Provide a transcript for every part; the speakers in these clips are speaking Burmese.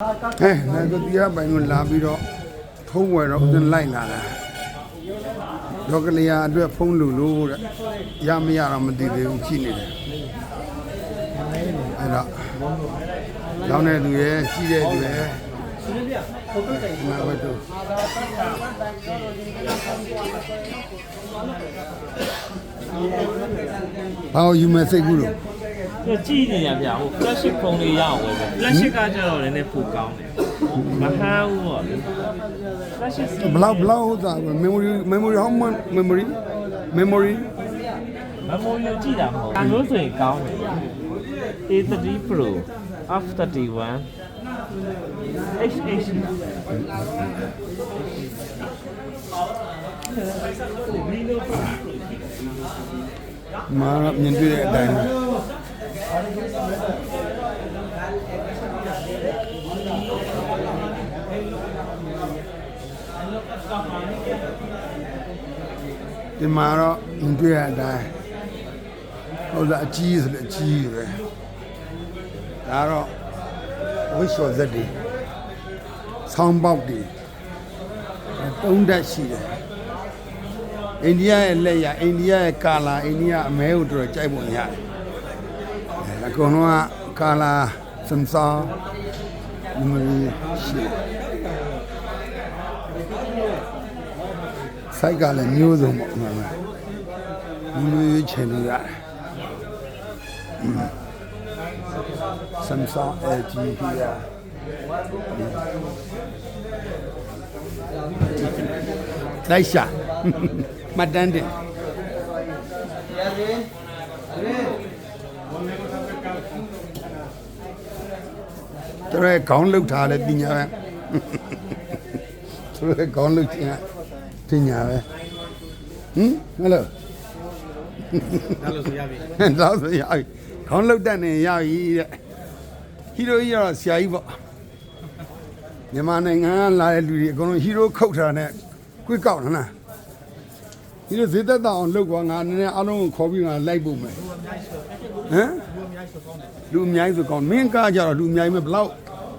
ဟဲ့ငါတို့တရားပိုင်လို့လာပြီးတော့ဖုံးဝယ်တော့ဦးဇင်းလိုက်လာတာဒေါကလျာအတွက်ဖုံးလူလို့တဲ့ရမရတော့မသိသေးဘူးရှိနေတယ်အဲ့တော့လောင်းတဲ့သူရဲ့ရှိတဲ့သူရဲ့မဘတ်တို့ဘာလို့ယူမဲ့စိတ်ကူးလို့ 这ကြည့်နေရဗျာဟို flagship phone လေးရအောင်ပဲ flagship ကကျတော့နည်းနည်းပိုကောင်းတယ်မဟန်းဘူးပေါ့လေ flagship ဘလောက်ဘလောက်ဟုတ်တာ memory memory how much memory memory. Memory ကိုကြည့်တာမဟုတ်ဘူးဒါမျိုးဆိုရင်ကောင်းတယ် A30 Pro F31 HH မာရမြင်တွေ့တဲ့အတိုင်း ဒီမှာတော့မြင်တွေ့တဲ့အတိုင်းဟုတ်လားအကြီးဆိုတဲ့အကြီးပဲဒါတော့ဝိရှော်ဇက်တွေဆောင်းပေါက်တွေတုံးတက်ရှိတယ်အိန္ဒိယရဲ့လက်ရအိန္ဒိယရဲ့ကာလာအိန္ဒိယအမဲကိုတော်တော်ကြိုက်ပုံရတယ်အဲအ ကုန်လုံးကကာလာစမ်ဆာနမရီရှိစိုက်ကလည်းမျိုးစုံပေါ့မှန်ပါမျိုးရွေးချယ်လို့ရတယ်စမ်ဆာ LG ပြရလိုက်ရှာမှတ်တမ်းတင် သူရဲ့ခေါင်းလှုပ်ထားလဲပညာပဲသူရဲ့ခေါင်းလှုပ်ခြင်းကပညာပဲဟင်ဟယ်လိုဒါလို့ဆိုရပြီတော့ဆိုရပြီခေါင်းလှုပ်တတ်နေရပြီတဲ့ဟီရိုကြီးကတော့ဆရာကြီးပေါ့မြန်မာနိုင်ငံကလာတဲ့လူတွေအကုန်လုံးဟီရိုခုတ်ထားတဲ့ကွေးကောက်နော်ဟီရိုဈေးသက်သာအောင်လုပ်ကွာငါနည်းနည်းအားလုံးကိုခေါ်ပြီးငါလိုက်ဖို့မယ်ဟမ် လူအများကြီးဆိုကောင်းမင်းကားကြတော့လူအများကြီးမဘလောက်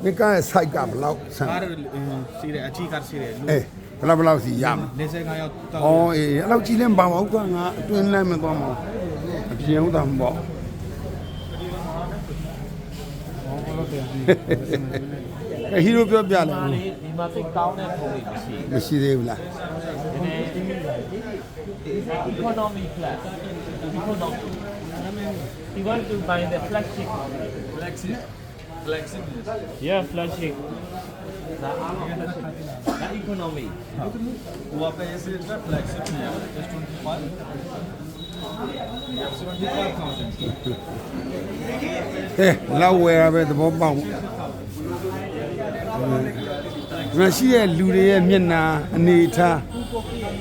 မင်းကားရဲ့ site ကဘလောက်ဆန်ကားစီးတယ်အချီကားစီးတယ်လူအေးဘလောက်ဘလောက်စီရမလဲ45ရောက်တော့။အော်အေးအဲ့လောက်ကြီးလဲမပါပါဘူးကွာငါအတွင်းလမ်းမသွားမှာ။အပြေအောင်တာမပေါ့။အဲဟီရိုပြောပြလဲဒီမှာလေးဒီမှာသိကောင်းတဲ့ဖုန်းတွေမရှိမရှိသေးဘူးလားဘူးနည်းနည်း economy class economy He want to buy the flagship. Flagship? Flagship? Yeah, flagship. The economy. What is it? Flagship? Yeah, just 25. Eh, la wera be the bomb bomb. ရရှိရဲ့လူတွေရဲ့မျက်နှာအနေထား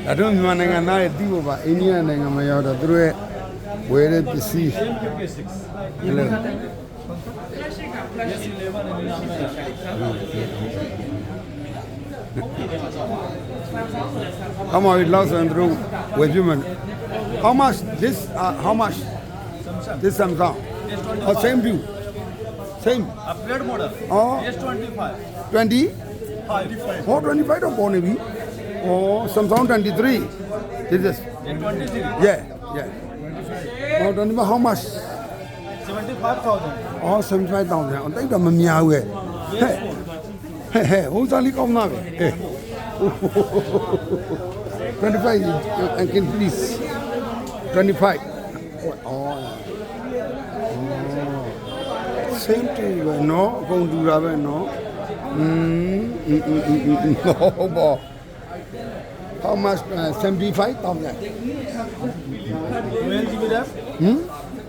ဒါတို့မြန်မာနိုင်ငံသားတွေသိဖို့ပါအိန္ဒိယနိုင်ငံမှာရောက်တော့သူတို့ရဲ့ Where is the sea? Hello. How much lost and through with human? How much this? Uh, how much this Samsung? Oh, same view. Same. Upgrade model. Oh. S25. 20? 25. 425 or 4? Oh, Samsung 23. This is. 23. Yeah, yeah. Well, don't know how much. 75,000. Oh, 75,000. I think I'm a meow. Hey, hey, hey, who's only come now? Hey. 25, I can please. 25. Oh, oh. Same thing, no? Going to do that, no? Mm, mm, mm, mm, mm, no, boy. how much? Uh, 75,000. 12 GB RAM? Hmm?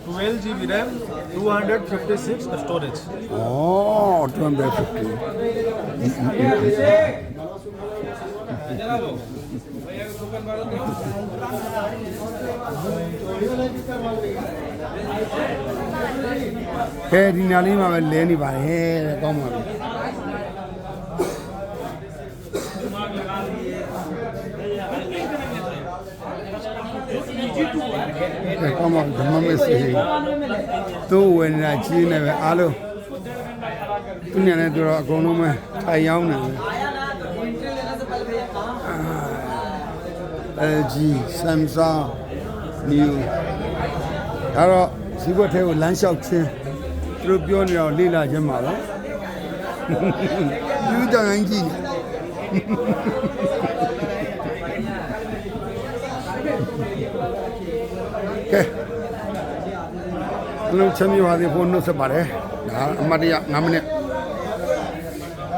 12 GB RAM, 256 storage. Oh, 250. হে ঋণালী মামে লেনি ভাই হে কম হবে ကောင်းပါပြီ။ကဲကောင်းပါပြီဓမ္မမက်ဆေးသူ့ဝေဒနာကြီးနေပဲအားလုံးသူသူနဲ့လည်းသူတော့အကုန်လုံးပဲထိုင်ရောက်နေတယ် LG Samsung New ဒါတော့ဇီဘတ်ထဲကိုလမ်းလျှောက်ခြင်းသူတို့ပြောနေတော့လေ့လာခြင်းပါပဲယူတန်ရင်ကြည့်နေ ကဲအလုံးချမ်းမြေပါသေးဖို့နှုတ်ဆက်ပါတယ်ဒါအမတ်တရ9မိနစ်